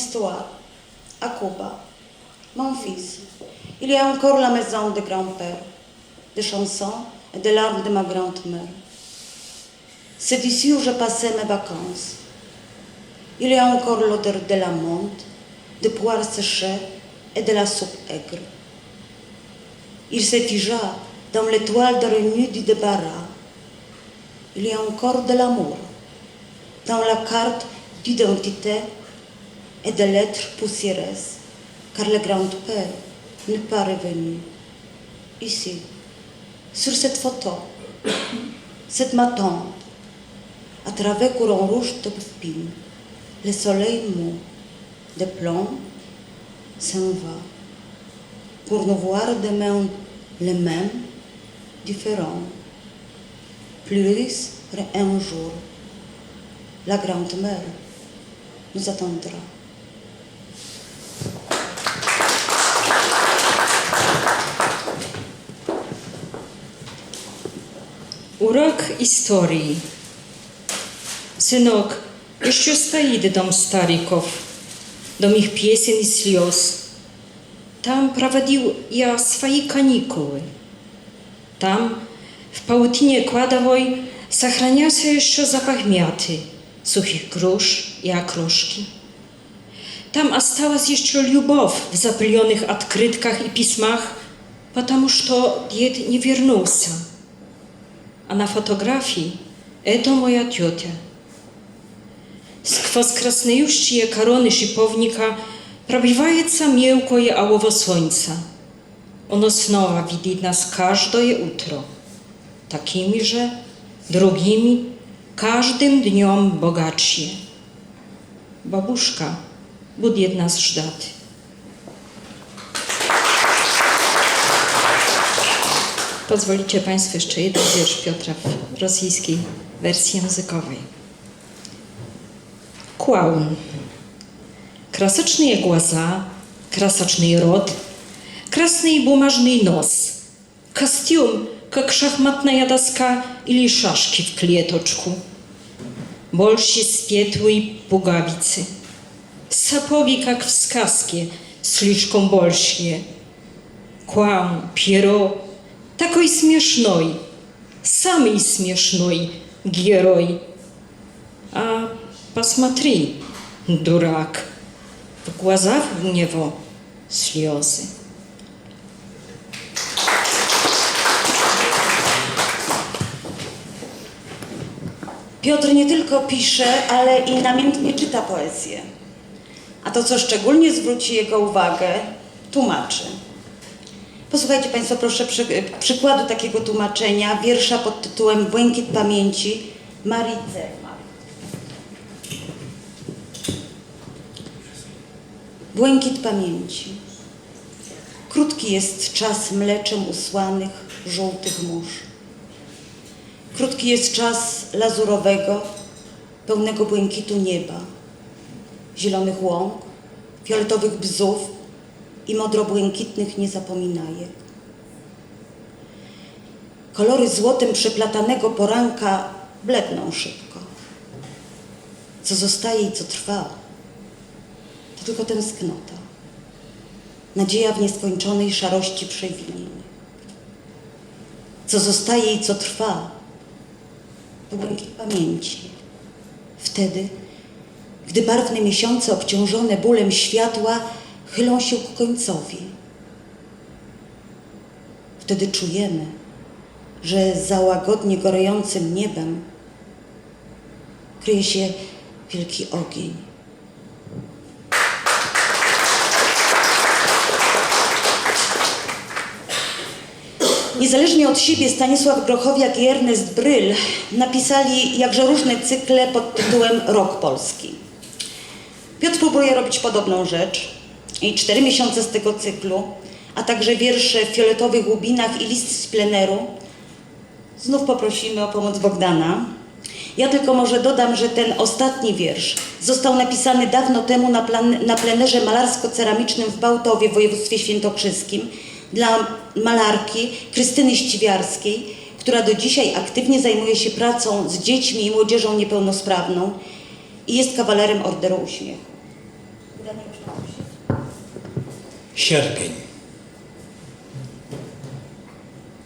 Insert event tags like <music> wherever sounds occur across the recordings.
histoire à Cuba. Mon fils, il y a encore la maison de grand-père, des chansons et des larmes de ma grand-mère. C'est d'ici où je passais mes vacances. Il y a encore l'odeur de la menthe, de poires séchées et de la soupe aigre. Il se figea dans l'étoile d'araignée du débarras. Il y a encore de l'amour dans la carte d'identité et des lettres poussiéreuses, car le grand-père n'est pas revenu. Ici, sur cette photo, c'est ma à travers courant rouge de pupille, le soleil mou, de plomb, s'en va, pour nous voir demain les mêmes, différents, plus un jour. La grande-mère nous attendra. Урок истории. Сынок, еще стоит дом стариков, дом их песен и слез. Там проводил я свои каникулы. Там, в паутине кладовой, сохранялся еще запах мяты, сухих груш и окрошки. Там осталась еще любовь в запыленных открытках и письмах, потому что дед не вернулся. A na fotografii to moja tiotia. Skwas krasnejuści korony szipownika pробивается мелкое алого солнца. Оно снова видит нас каждое утро. Такими же, другими, каждым днем богаче. Бабушка будет нас ждать. Pozwolicie Państwo jeszcze jeden wiersz Piotra w rosyjskiej wersji językowej. Куаун. Красочные глаза, красочный рот, красный бумажный нос, костюм, как шахматная доска или шашки в клеточку, больше светлой пуговицы, сапоги, как в сказке, слишком большие, куаун, перо, такой смешной, самый смешной герой. А посмотри, дурак, в глазах у него слезы. Piotr nie tylko pisze, ale i namiętnie czyta poezję. A to, co szczególnie zwróci jego uwagę, tłumaczy. Posłuchajcie Państwo proszę przy, przykładu takiego tłumaczenia wiersza pod tytułem Błękit pamięci Marii Zerma. Błękit pamięci. Krótki jest czas mleczem usłanych żółtych mórz. Krótki jest czas lazurowego, pełnego błękitu nieba, zielonych łąk, fioletowych bzów i modrobłękitnych niezapominajek. Kolory złotem przeplatanego poranka bledną szybko. Co zostaje i co trwa, to tylko tęsknota, nadzieja w nieskończonej szarości przewilin. Co zostaje i co trwa, to błękit pamięci. Wtedy, gdy barwne miesiące obciążone bólem światła chylą się ku końcowi. Wtedy czujemy, że za łagodnie gorejącym niebem kryje się wielki ogień. Niezależnie od siebie Stanisław Grochowiak i Ernest Bryl napisali jakże różne cykle pod tytułem Rok Polski. Piotr próbuje robić podobną rzecz i cztery miesiące z tego cyklu, a także wiersze w fioletowych łubinach i list z pleneru. Znów poprosimy o pomoc Bogdana. Ja tylko może dodam, że ten ostatni wiersz został napisany dawno temu na, plan, na plenerze malarsko-ceramicznym w Bałtowie w województwie świętokrzyskim dla malarki Krystyny Ściwiarskiej, która do dzisiaj aktywnie zajmuje się pracą z dziećmi i młodzieżą niepełnosprawną i jest kawalerem Orderu Uśmiechu. Sierpień.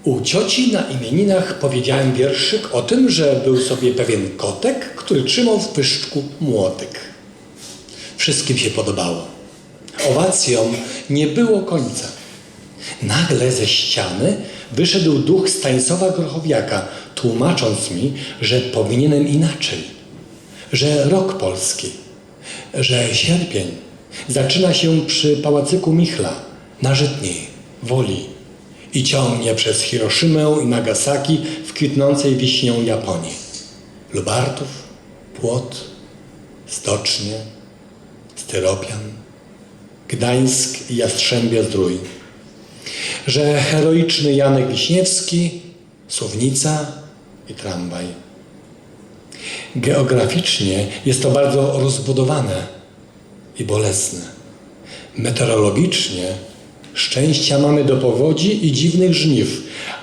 U cioci na imieninach powiedziałem wierszyk o tym, że był sobie pewien kotek, który trzymał w pyszczku młotek. Wszystkim się podobało. Owacjom nie było końca. Nagle ze ściany wyszedł duch Stanisława Grochowiaka, tłumacząc mi, że powinienem inaczej, że rok polski, że sierpień zaczyna się przy pałacyku Michla, na Żytniej, Woli i ciągnie przez Hiroszymę i Nagasaki w kwitnącej wiśnią Japonii. Lubartów, Płot, Stocznie, Styropian, Gdańsk i Jastrzębie Zdrój. Że heroiczny Janek Wiśniewski, Słownica i tramwaj. Geograficznie jest to bardzo rozbudowane i bolesne. Meteorologicznie szczęścia mamy do powodzi i dziwnych żniw,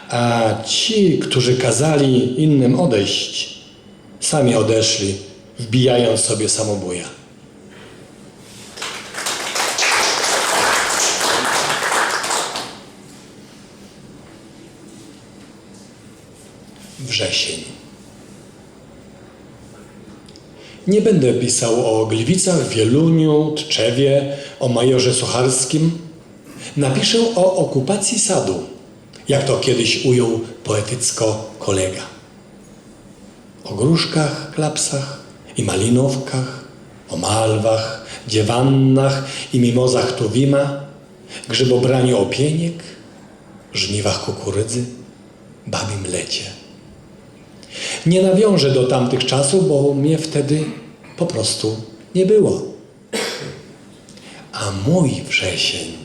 a ci, którzy kazali innym odejść, sami odeszli, wbijając sobie samobuja. Wrzesień. Nie będę pisał o Gliwicach, Wieluniu, Tczewie, o majorze Sucharskim. Napiszę o okupacji sadu, jak to kiedyś ujął poetycko kolega. O gruszkach, klapsach i malinówkach, o malwach, dziewannach i mimozach tuwima, grzybobraniu opieniek, żniwach kukurydzy, babim lecie. Nie nawiążę do tamtych czasów, bo mnie wtedy po prostu nie było. A mój wrzesień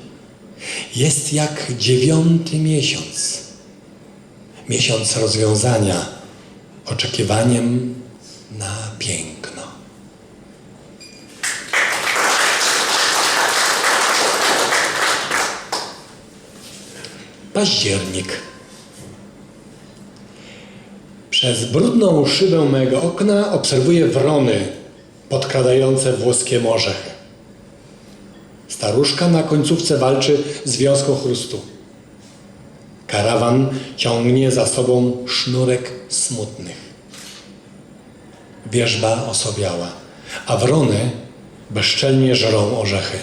jest jak dziewiąty miesiąc. Miesiąc rozwiązania, oczekiwaniem na piękno. Październik. Przez brudną szybę mego okna obserwuję wrony podkradające włoskie morzechy. Staruszka na końcówce walczy z wiązką chrustu. Karawan ciągnie za sobą sznurek smutnych. Wierzba osobiała, a wrony bezczelnie żrą orzechy.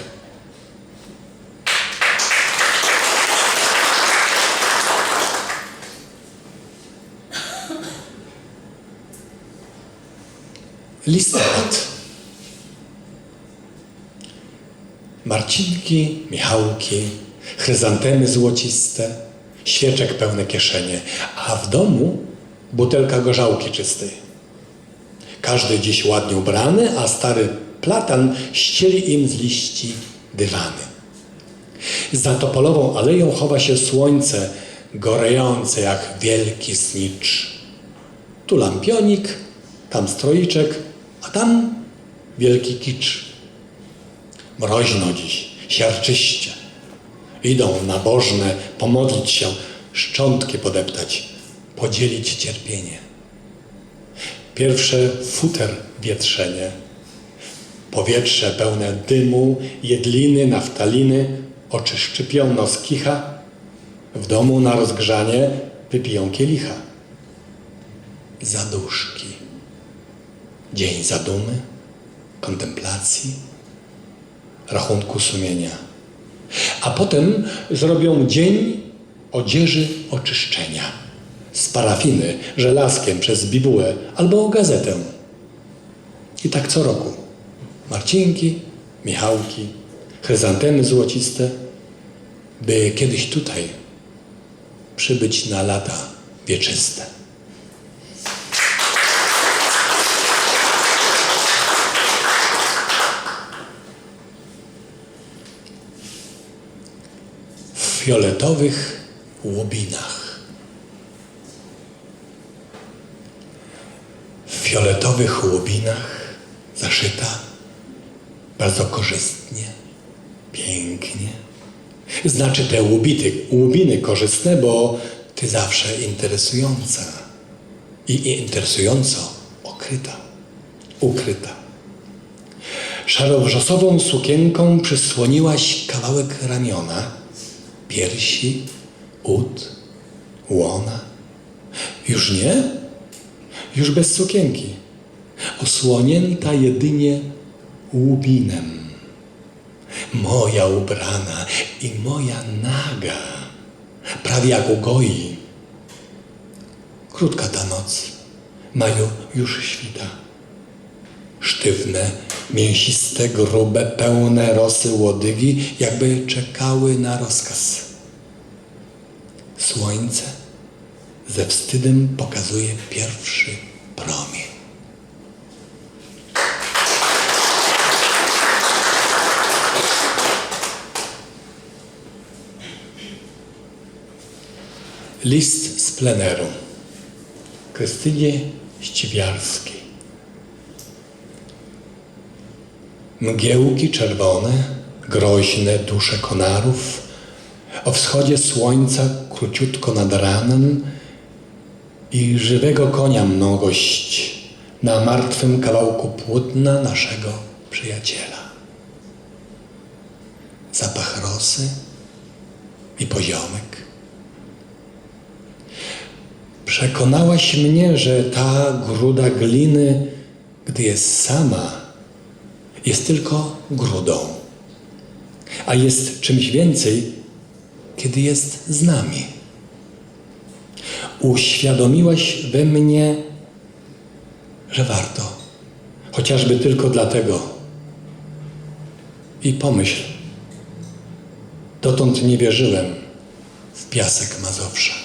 Listopad. Marcinki, Michałki, chryzantemy złociste, świeczek pełne kieszenie, a w domu butelka gorzałki czystej. Każdy dziś ładnie ubrany, a stary platan ścieli im z liści dywany. Za topolową aleją chowa się słońce, gorejące jak wielki znicz. Tu lampionik, tam stroiczek, tam wielki kicz. Mroźno dziś, siarczyście. Idą nabożne pomodlić się, szczątki podeptać, podzielić cierpienie. Pierwsze futer wietrzenie, powietrze pełne dymu, jedliny, naftaliny, oczy szczypią, nos kicha, w domu na rozgrzanie wypiją kielicha. Zaduszki. Dzień zadumy, kontemplacji, rachunku sumienia. A potem zrobią dzień odzieży oczyszczenia z parafiny, żelazkiem przez bibułę albo gazetę. I tak co roku. Marcinki, Michałki, chryzantemy złociste, by kiedyś tutaj przybyć na lata wieczyste. Fioletowych łubinach. W fioletowych łubinach zaszyta bardzo korzystnie, pięknie. Znaczy te łubity, łubiny korzystne, bo ty zawsze interesująca i interesująco okryta, ukryta. Szarowrzosową sukienką przysłoniłaś kawałek ramiona, piersi, ud, łona. Już nie? Już bez sukienki, osłonięta jedynie łubinem. Moja ubrana i moja naga, prawie jak u goi. Krótka ta noc, maju już świta. Sztywne, mięsiste, grube, pełne rosy łodygi, jakby czekały na rozkaz. Słońce ze wstydem pokazuje pierwszy promień. List z pleneru Krystynie Ściwiarskiej. Mgiełki czerwone, groźne dusze konarów, o wschodzie słońca króciutko nad ranem i żywego konia mnogość na martwym kawałku płótna naszego przyjaciela. Zapach rosy i poziomek. Przekonałaś mnie, że ta gruda gliny, gdy jest sama, jest tylko grudą, a jest czymś więcej, kiedy jest z nami. Uświadomiłaś we mnie, że warto, chociażby tylko dlatego. I pomyśl, dotąd nie wierzyłem w piasek Mazowsza.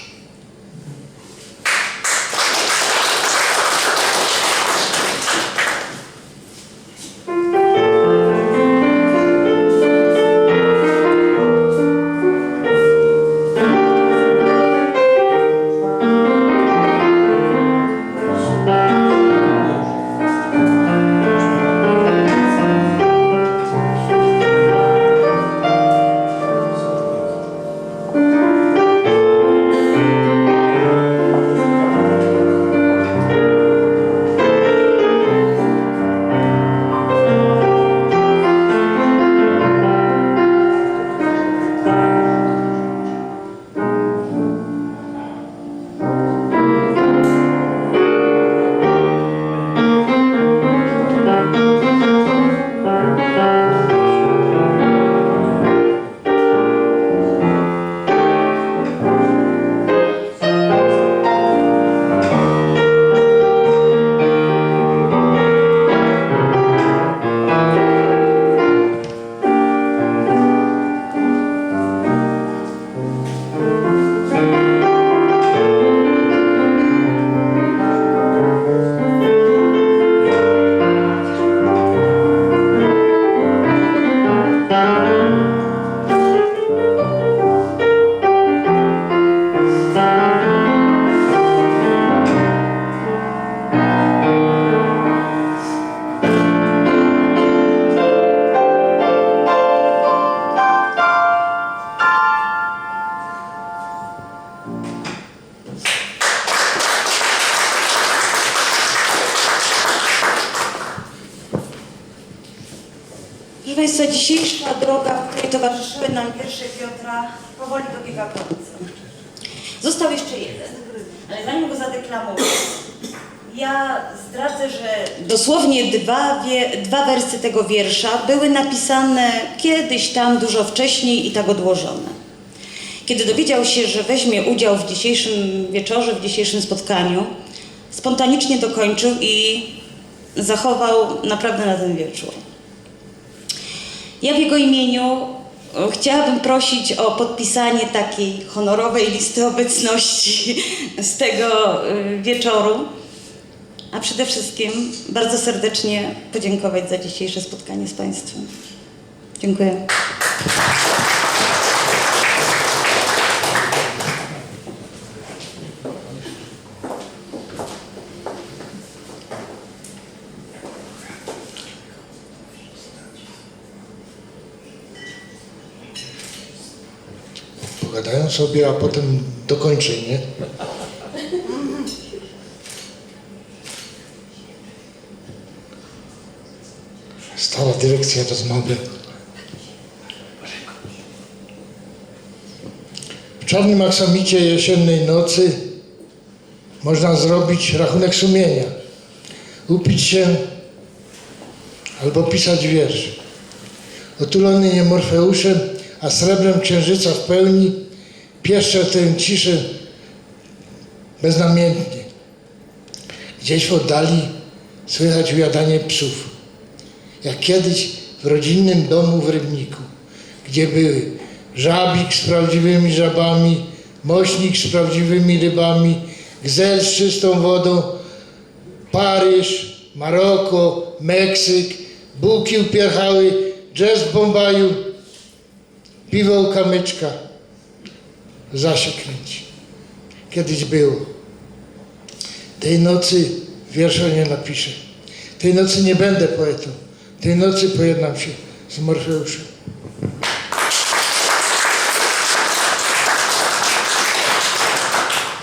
Tego wiersza były napisane kiedyś tam, dużo wcześniej i tak odłożone. Kiedy dowiedział się, że weźmie udział w dzisiejszym wieczorze, w dzisiejszym spotkaniu, spontanicznie dokończył i zachował naprawdę na ten wieczór. Ja w jego imieniu e, chciałabym prosić o podpisanie takiej honorowej listy obecności z tego e, wieczoru, a przede wszystkim bardzo serdecznie podziękować za dzisiejsze spotkanie z Państwem. Dziękuję. Pogadają sobie, a potem dokończenie. Stała dyrektor lekcja rozmowy. W czarnym aksamicie jesiennej nocy można zrobić rachunek sumienia, upić się albo pisać wiersz. Otulony nie Morfeuszem, a srebrem księżyca w pełni, pieszczę tę ciszę beznamiętnie. Gdzieś w oddali słychać ujadanie psów. Jak kiedyś w rodzinnym domu w Rybniku, gdzie były żabik z prawdziwymi żabami, mośnik z prawdziwymi rybami, gzel z czystą wodą, Paryż, Maroko, Meksyk, buki upierchały, jazz w Bombaju, piwo u kamyczka. Zasie kręci. Kiedyś było. Tej nocy wiersza nie napiszę. Tej nocy nie będę poetą. Tej nocy pojednam się z Morfeuszem.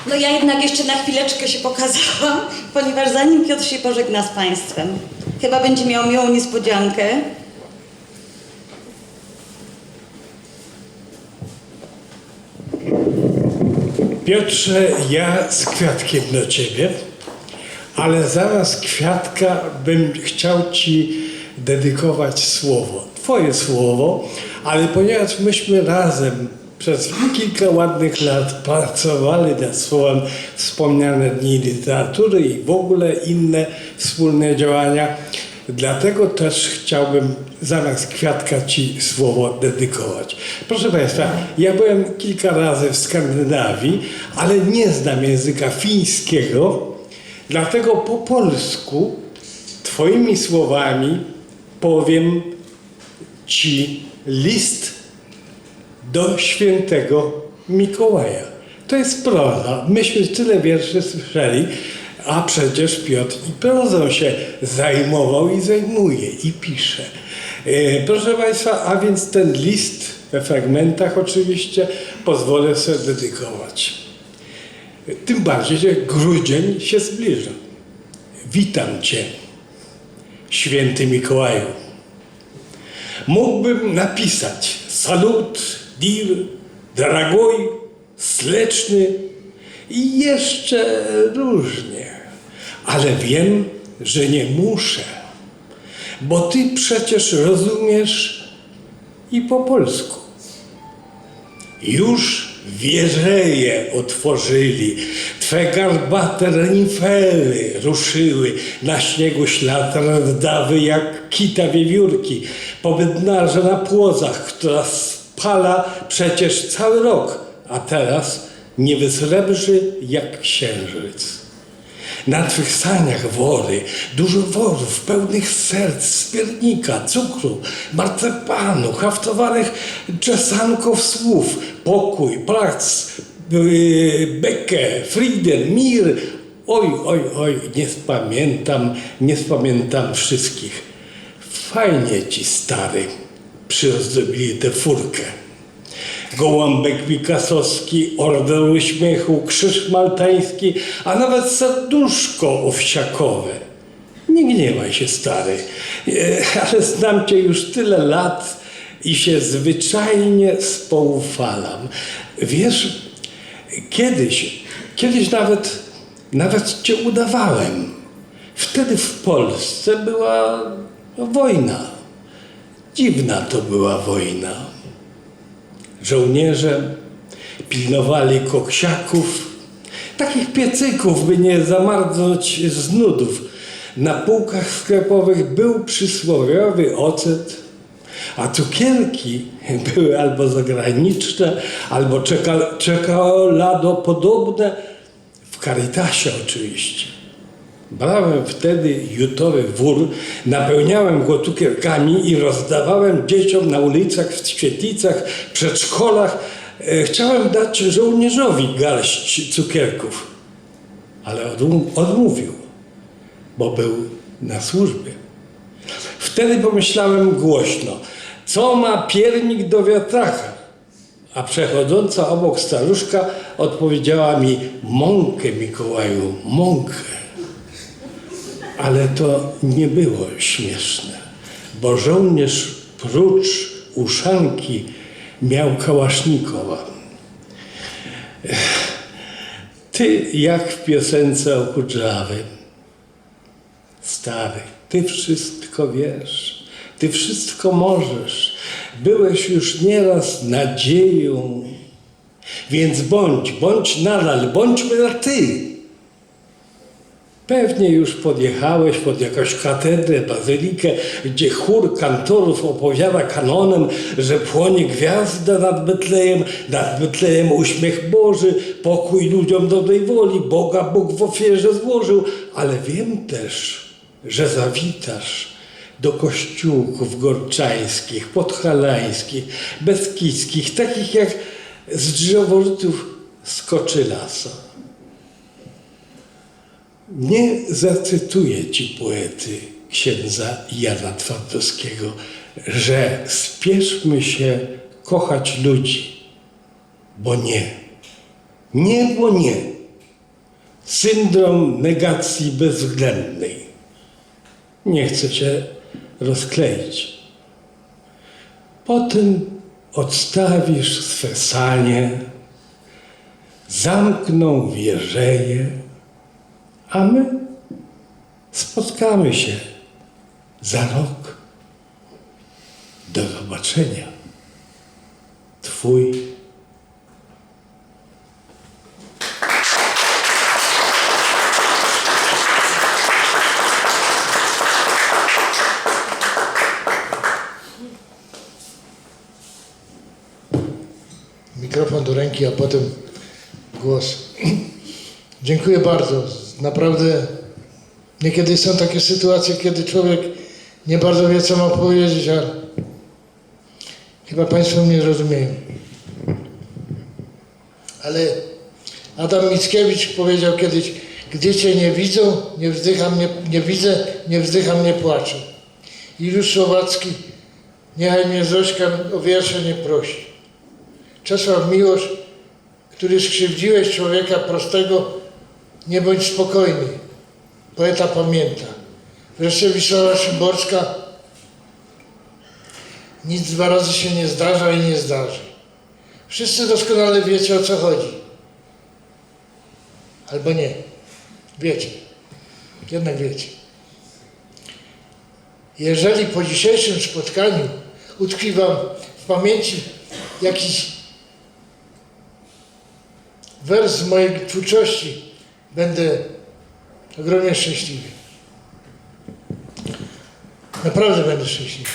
No ja jednak jeszcze na chwileczkę się pokazałam, <laughs> ponieważ zanim Piotr się pożegna z Państwem, chyba będzie miał miłą niespodziankę. Piotrze, ja z kwiatkiem do ciebie, ale zamiast kwiatka bym chciał ci dedykować słowo. Twoje słowo, ale ponieważ myśmy razem przez kilka ładnych lat pracowali nad słowem wspomniane dni literatury i w ogóle inne wspólne działania, dlatego też chciałbym zamiast kwiatka ci słowo dedykować. Proszę Państwa, ja byłem kilka razy w Skandynawii, ale nie znam języka fińskiego, dlatego po polsku Twoimi słowami powiem Ci list do świętego Mikołaja. To jest proza. Myśmy tyle wierszy słyszeli, a przecież Piotr i prozą się zajmował i zajmuje i pisze. E, Proszę Państwa, a więc ten list we fragmentach oczywiście pozwolę sobie dedykować. Tym bardziej, że grudzień się zbliża. Witam Cię, święty Mikołaju. Mógłbym napisać salut, dir, dragoj, sleczny i jeszcze różnie, ale wiem, że nie muszę, bo Ty przecież rozumiesz i po polsku. Już wieżeje otworzyli, Twe garbate renifely ruszyły, na śniegu ślad rdawy jak kita wiewiórki, po bednarze na płozach, która spala przecież cały rok, a teraz nie wysrebrzy jak księżyc. Na twych saniach wory, dużo worów pełnych serc, spiernika, cukru, marcepanu, haftowanych czesanków słów, pokój, prac, yy, bekę, frieden, mir. Oj, oj, oj, nie spamiętam, nie spamiętam wszystkich. Fajnie ci, stary, przyozdobili tę furkę. Gołąbek pikasowski, order uśmiechu, krzyż maltański, a nawet serduszko owsiakowe. Nie gniewaj się, stary, e, ale znam cię już tyle lat i się zwyczajnie spoufalam. Wiesz, kiedyś, kiedyś nawet, nawet cię udawałem. Wtedy w Polsce była wojna. Dziwna to była wojna. Żołnierze pilnowali koksiaków, takich piecyków, by nie zamarznąć z nudów. Na półkach sklepowych był przysłowiowy ocet, a cukierki <laughs> były albo zagraniczne, albo czeka- czekoladopodobne, w Caritasie oczywiście. Brałem wtedy jutowy wór, napełniałem go cukierkami i rozdawałem dzieciom na ulicach, w świetlicach, przedszkolach. E, Chciałem dać żołnierzowi garść cukierków, ale odmó- odmówił, bo był na służbie. Wtedy pomyślałem głośno, co ma piernik do wiatraka? A przechodząca obok staruszka odpowiedziała mi, mąkę Mikołaju, mąkę. Ale to nie było śmieszne, bo żołnierz prócz uszanki miał kałasznikowa. Ty jak w piosence o Kudrzawy. Stary, ty wszystko wiesz, ty wszystko możesz. Byłeś już nieraz nadzieją, więc bądź, bądź nadal, bądźmy na ty. Pewnie już podjechałeś pod jakąś katedrę, bazylikę, gdzie chór kantorów opowiada kanonem, że płonie gwiazda nad Betlejem, nad Betlejem uśmiech Boży, pokój ludziom dobrej woli, Boga Bóg w ofierze złożył, ale wiem też, że zawitasz do kościółków gorczańskich, podhalańskich, beskidzkich, takich jak z drzeworytów Skoczylasa. Nie zacytuję ci poety księdza Jana Twardowskiego, że spieszmy się kochać ludzi, bo nie. Nie, bo nie. Syndrom negacji bezwzględnej. Nie chcę cię rozkleić. Potem odstawisz swe sanie, zamkną wieżeje, a my spotkamy się za rok. Do zobaczenia. Twój Mikrofon do ręki, a potem głos. <clears throat> Dziękuję bardzo. Naprawdę niekiedy są takie sytuacje, kiedy człowiek nie bardzo wie, co ma powiedzieć, a chyba Państwo mnie rozumieją. Ale Adam Mickiewicz powiedział kiedyś, gdzie Cię nie widzą, nie wzdycham, nie, nie widzę, nie wzdycham, nie płaczę. I Słowacki, niechaj mnie Zośka o wiersze nie prosi. Czesław Miłosz, który skrzywdziłeś człowieka prostego, nie bądź spokojny. Poeta pamięta. Wreszcie Wisława Szymborska, nic dwa razy się nie zdarza i nie zdarzy. Wszyscy doskonale wiecie o co chodzi. Albo nie. Wiecie. Jednak wiecie. Jeżeli po dzisiejszym spotkaniu utkwi Wam w pamięci jakiś wers z mojej twórczości, będę ogromnie szczęśliwy. Naprawdę będę szczęśliwy.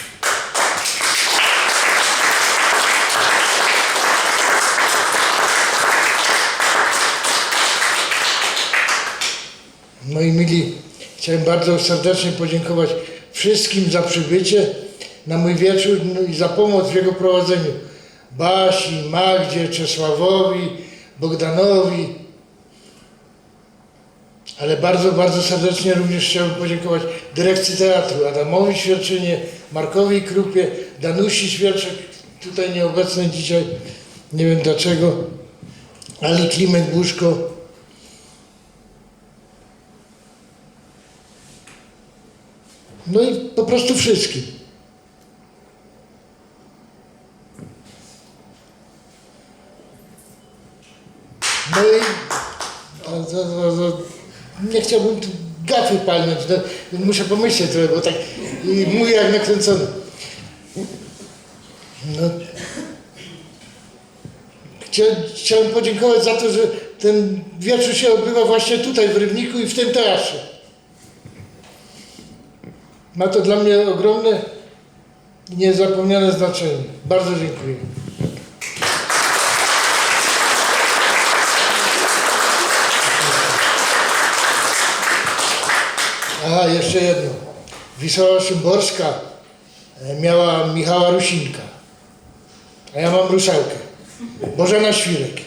Moi mili, chciałem bardzo serdecznie podziękować wszystkim za przybycie na mój wieczór no i za pomoc w jego prowadzeniu. Basi, Magdzie, Czesławowi, Bogdanowi. Ale bardzo, bardzo serdecznie również chciałbym podziękować dyrekcji teatru, Adamowi Świerczynie, Markowi Krupie, Danusi Świerczek, tutaj nieobecnej dzisiaj, nie wiem dlaczego, Ali Klimek Buszko, No i po prostu wszystkim. No i nie chciałbym tu gafy palnąć, no, muszę pomyśleć trochę, bo tak i mówię jak nakręcony. No. Chcia, chciałem podziękować za to, że ten wieczór się odbywa właśnie tutaj w Rybniku i w tym teatrze. Ma to dla mnie ogromne niezapomniane znaczenie. Bardzo dziękuję. Aha, jeszcze jedno. Wisła Szymborska e, miała Michała Rusinka, a ja mam Rusałkę. Bożena Świrek.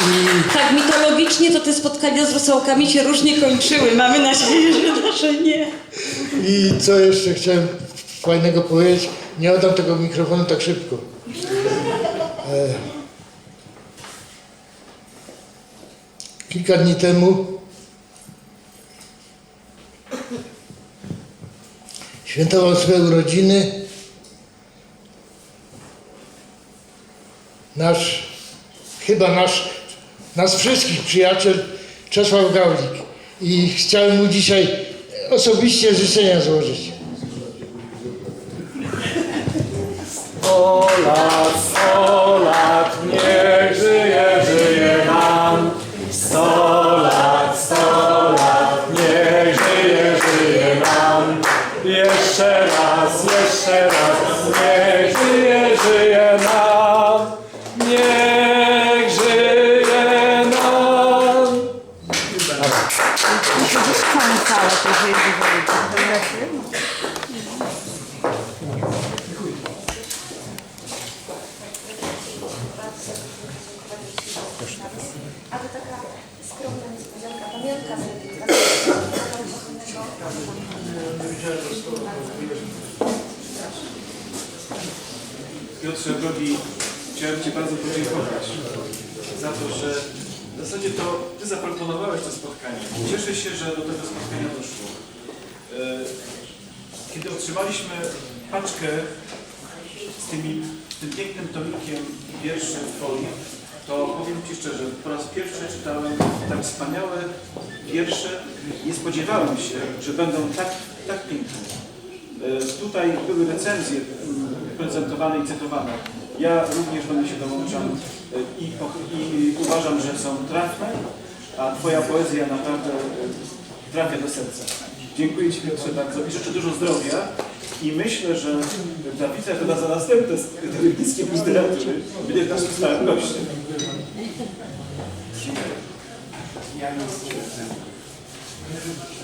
I Tak mitologicznie to te spotkania z rosołkami się różnie kończyły. Mamy nadzieję, że nasze nie. I co jeszcze chciałem fajnego powiedzieć? Nie oddam tego mikrofonu tak szybko. E, kilka dni temu Świętował swoje urodziny nasz, chyba nasz, nas wszystkich przyjaciel Czesław Gaulik. I chciałem mu dzisiaj osobiście życzenia złożyć. Sto lat, sto lat, chciałem Ci bardzo podziękować za to, że w zasadzie to Ty zaproponowałeś to spotkanie. Cieszę się, że do tego spotkania doszło. E, Kiedy otrzymaliśmy paczkę z tymi, tym pięknym tomikiem wierszy folii, to powiem Ci szczerze, po raz pierwszy czytałem tak wspaniałe wiersze. Nie spodziewałem się, że będą tak, tak piękne. E, Tutaj były recenzje mm, prezentowane i cytowane. Ja również będę się dołączał e, i, i uważam, że są trafne, a Twoja poezja naprawdę e, trafia do serca. Dziękuję Ci Piotrze bardzo i życzę dużo zdrowia i myślę, że Dawica chyba za następne Rybnickie Literatury będziesz naszym stałym gościem. Ludzie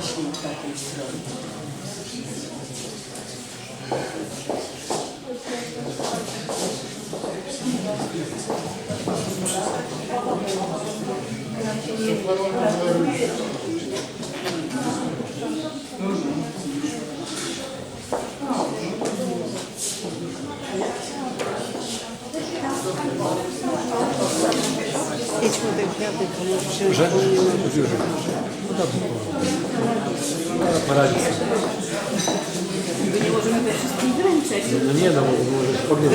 właśnie w takiej nie no, może ognie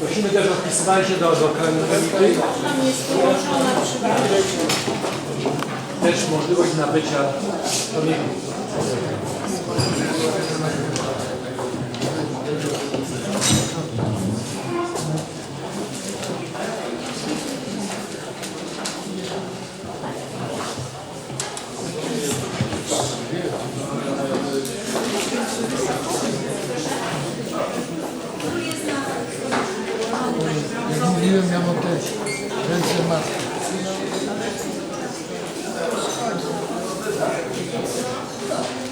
Prosimy też o wpisywanie się do, do kalendarza. Też możliwość nabycia tomików. Mówiłem, ja mam też ręce matki. Thank